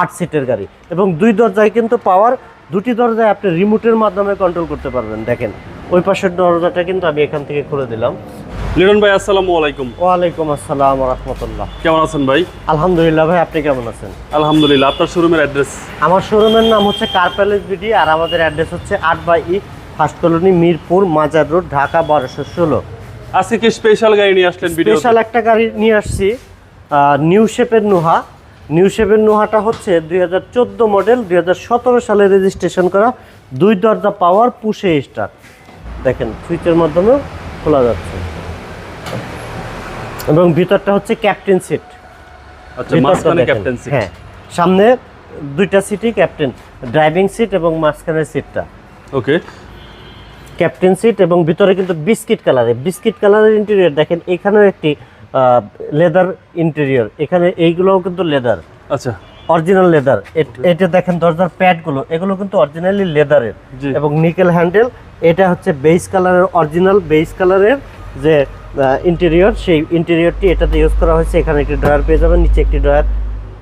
আট সিটের গাড়ি। এবং দুই দরজায় কিন্তু পাওয়ার দুটি দরজায় আপনি রিমোটের মাধ্যমে কন্ট্রোল করতে পারবেন। দেখেন ওই পাশের দরজাটা কিন্তু আমি এখান থেকে খুলে দিলাম। লিটন ভাই আসসালামু আলাইকুম। ওয়ালাইকুম আসসালাম রহমতুল্লাহ। কেমন আছেন ভাই? আলহামদুলিল্লাহ ভাই আপনি কেমন আছেন? আলহামদুলিল্লাহ আপনার শোরুমের অ্যাড্রেস আমার শোরুমের নাম হচ্ছে কার প্যালেস বিডি আর আমাদের অ্যাড্রেস হচ্ছে আট by E first colony Mirpur Mazar road Dhaka বারোশো ষোলো। আজকে কি স্পেশাল গাড়ি নিয়ে আসলেন ভিডিও স্পেশাল একটা গাড়ি নিয়ে আসছি নিউ শেপের নোহা নিউ শেপের নোহাটা হচ্ছে দুই হাজার চোদ্দ মডেল দুই হাজার সতেরো সালে রেজিস্ট্রেশন করা দুই দরজা পাওয়ার পুষে স্টার দেখেন সুইচের মাধ্যমে খোলা যাচ্ছে। এবং ভিতরটা হচ্ছে ক্যাপ্টেন সিট আচ্ছা ক্যাপ্টেন সিট হ্যাঁ সামনে দুইটা সিটই ক্যাপ্টেন ড্রাইভিং সিট এবং মাঝখানের সিটটা ওকে ক্যাপ্টেন সিট এবং ভিতরে কিন্তু বিস্কিট কালারে বিস্কিট কালারের ইন্টেরিয়র দেখেন এখানেও একটি লেদার ইন্টেরিয়র এখানে এইগুলোও কিন্তু লেদার আচ্ছা। অরিজিনাল লেদার এটা দেখেন দরজার প্যাডগুলো এগুলো কিন্তু অরিজিনালি লেদারের। এবং নিকেল হ্যান্ডেল এটা হচ্ছে বেস কালারের অরিজিনাল বেস কালারের যে ইন্টেরিয়র সেই ইন্টেরিয়রটি এটাতে ইউজ করা হয়েছে। এখানে একটি ড্রয়ার পেয়ে যাবেন নিচে একটি ড্রয়ার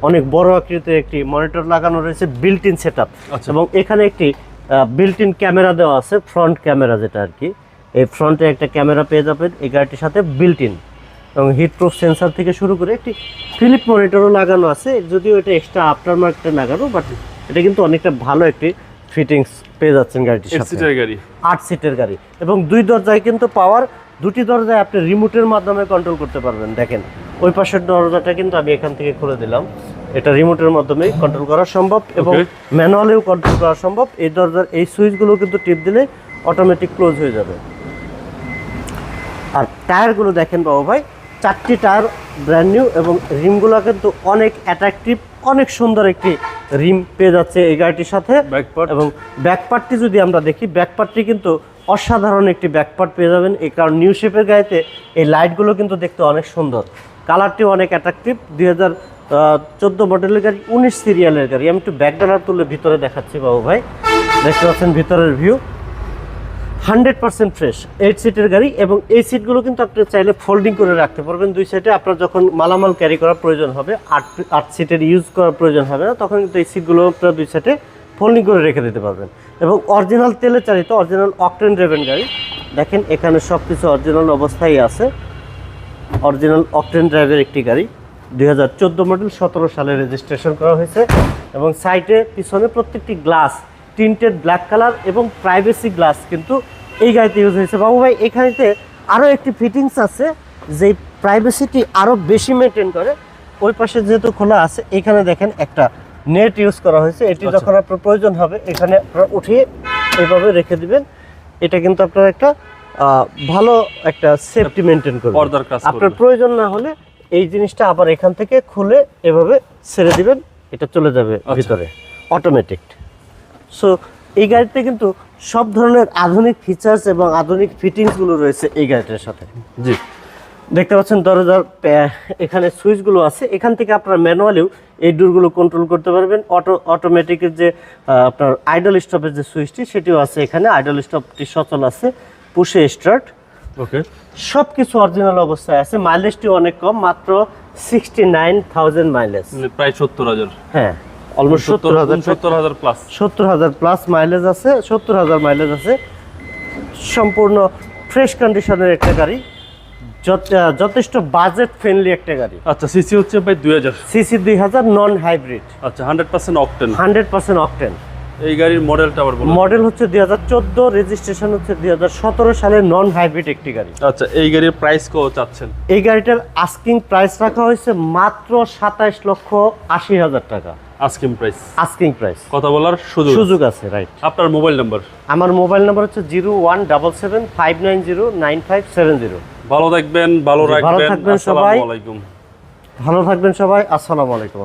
অনেক বড় আকৃতির একটি মনিটর লাগানো রয়েছে বিল্ট ইন সেট আচ্ছা। এবং এখানে একটি বিল্ট ইন ক্যামেরা দেওয়া আছে ফ্রন্ট ক্যামেরা যেটা আর কি। এই ফ্রন্টে একটা ক্যামেরা পেয়ে যাবেন এই গাড়িটির সাথে বিল্ট ইন এবং হিট প্রুফ সেন্সার থেকে শুরু করে একটি ফিলিপ মনিটরও লাগানো আছে। যদিও এটা এক্সট্রা আফটার মার্কেটে লাগানো বাট এটা কিন্তু অনেকটা ভালো একটি ফিটিংস পেয়ে যাচ্ছেন গাড়িটির সাথে। গাড়ি। আট সিটের গাড়ি। এবং দুই দরজায় কিন্তু পাওয়ার দুটি দরজায় আপনি রিমোটের মাধ্যমে কন্ট্রোল করতে পারবেন। দেখেন ওই পাশের দরজাটা কিন্তু আমি এখান থেকে খুলে দিলাম। এটা রিমোটের মাধ্যমে কন্ট্রোল করা সম্ভব এবং. ম্যানুয়ালেও কন্ট্রোল করা সম্ভব। এই দরজার এই সুইচগুলো কিন্তু টিপ দিলে অটোমেটিক ক্লোজ হয়ে যাবে। আর টায়ারগুলো দেখেন বাবু ভাই চারটি টায়ার ব্র্যান্ড নিউ এবং রিমগুলো কিন্তু অনেক অ্যাট্রাকটিভ অনেক সুন্দর একটি রিম পেয়ে যাচ্ছে এই গাড়িটির সাথে। এবং ব্যাকপার্টটি যদি আমরা দেখি ব্যাকপার্টটি কিন্তু অসাধারণ একটি ব্যাকপার্ট পেয়ে যাবেন। এই কারণ নিউ শেপের গাড়িতে এই লাইটগুলো কিন্তু দেখতে অনেক সুন্দর। কালারটিও অনেক অ্যাট্রাকটিভ দুই হাজার চোদ্দ মডেলের গাড়ি উনিশ সিরিয়ালের গাড়ি। আমি একটু ব্যাকডালার তুলে ভিতরে দেখাচ্ছি বাবু ভাই। দেখতে পাচ্ছেন ভিতরের view hundred percent fresh. Eight সিটের গাড়ি এবং এই সিটগুলো কিন্তু আপনি চাইলে ফোল্ডিং করে রাখতে পারবেন। দুই সাইডে আপনার যখন মালামাল ক্যারি করার প্রয়োজন হবে, আট আট সিটের ইউজ করার প্রয়োজন হবে না, তখন কিন্তু এই সিটগুলো আপনার দুই সাইডে ফোল্ডিং করে রেখে দিতে পারবেন। এবং অরিজিনাল তেলে চালিত অরিজিনাল অকটেন ড্রেভেন গাড়ি, দেখেন এখানে সব কিছু অরিজিনাল অবস্থায় আছে। অরিজিনাল অকটেন ড্রাইভের একটি গাড়ি, দুই হাজার চোদ্দ মডেল সতেরো সালে রেজিস্ট্রেশন করা হয়েছে এবং সাইটে পিছনে প্রত্যেকটি গ্লাস টিন্টেড ব্ল্যাক কালার এবং প্রাইভেসি গ্লাস কিন্তু এই গাড়িতে ইউজ হয়েছে। বাবু ভাই এখানেতে আরও একটি ফিটিংস আছে যে প্রাইভেসিটি আরও বেশি মেনটেন করে। ওই পাশে যেহেতু খোলা আছে এখানে দেখেন একটা নেট ইউজ করা হয়েছে। এটি আচ্ছা। যখন আপনার প্রয়োজন হবে এখানে আপনারা উঠিয়ে এইভাবে রেখে দিবেন। এটা কিন্তু আপনার একটা ভালো একটা সেফটি মেনটেন করবে। আপনার প্রয়োজন না হলে এই জিনিসটা আবার এখান থেকে খুলে এভাবে ছেড়ে দিবেন এটা চলে যাবে আচ্ছা। ভিতরে অটোমেটিক সো এই গাড়িতে কিন্তু সব ধরনের আধুনিক ফিচার্স এবং আধুনিক ফিটিংসগুলো রয়েছে এই গাড়িটার সাথে। জি। দেখতে পাচ্ছেন দরজার এখানে সুইচগুলো আছে। এখান থেকে আপনারা ম্যানুয়ালিও এই ডোরগুলো কন্ট্রোল করতে পারবেন। অটো অটোমেটিকের যে আপনার আইডল স্টপের যে সুইচটি সেটিও আছে এখানে। আইডল স্টপটি সচল আছে। পুষে স্টার্ট ওকে। সব কিছু অরিজিনাল অবস্থায় আছে। মাইলেজটি অনেক কম মাত্র সিক্সটি নাইন থাউজেন্ড মাইলেজ প্রায় সত্তর হাজার। হ্যাঁ। অলমোস্ট সত্তর হাজার সত্তর হাজার প্লাস সত্তর হাজার প্লাস মাইলেজ আছে সত্তর হাজার মাইলেজ আছে। সম্পূর্ণ ফ্রেশ কন্ডিশনের একটা গাড়ি যথ- যথেষ্ট বাজেট ফ্রেন্ডলি একটা গাড়ি। আচ্ছা সিসি হচ্ছে ভাই দুই হাজার। সিসি দুই হাজার নন হাইব্রিড আচ্ছা hundred percent octane hundred percent octane এই গাড়ির মডেলটা আবার বলুন। মডেল হচ্ছে দুই হাজার চোদ্দ রেজিস্ট্রেশন হচ্ছে দুই হাজার সতেরো সালের নন হাইব্রিড একটি গাড়ি। আচ্ছা এই গাড়ির প্রাইস কত চাচ্ছেন? এই গাড়িটার আস্কিং প্রাইস রাখা হয়েছে মাত্র সাতাইশ লক্ষ আশি হাজার টাকা। আস্কিং প্রাইস আস্কিং প্রাইস কথা বলার সুযোগ সুযোগ আছে। রাইট আপনার মোবাইল নাম্বার আমার মোবাইল নাম্বার হচ্ছে zero one double seven five nine zero nine five seven zero. ভালো থাকবেন ভালো রাখবেন ভালো থাকবেন সবাই। ভালো থাকবেন সবাই। আসসালামু আলাইকুম।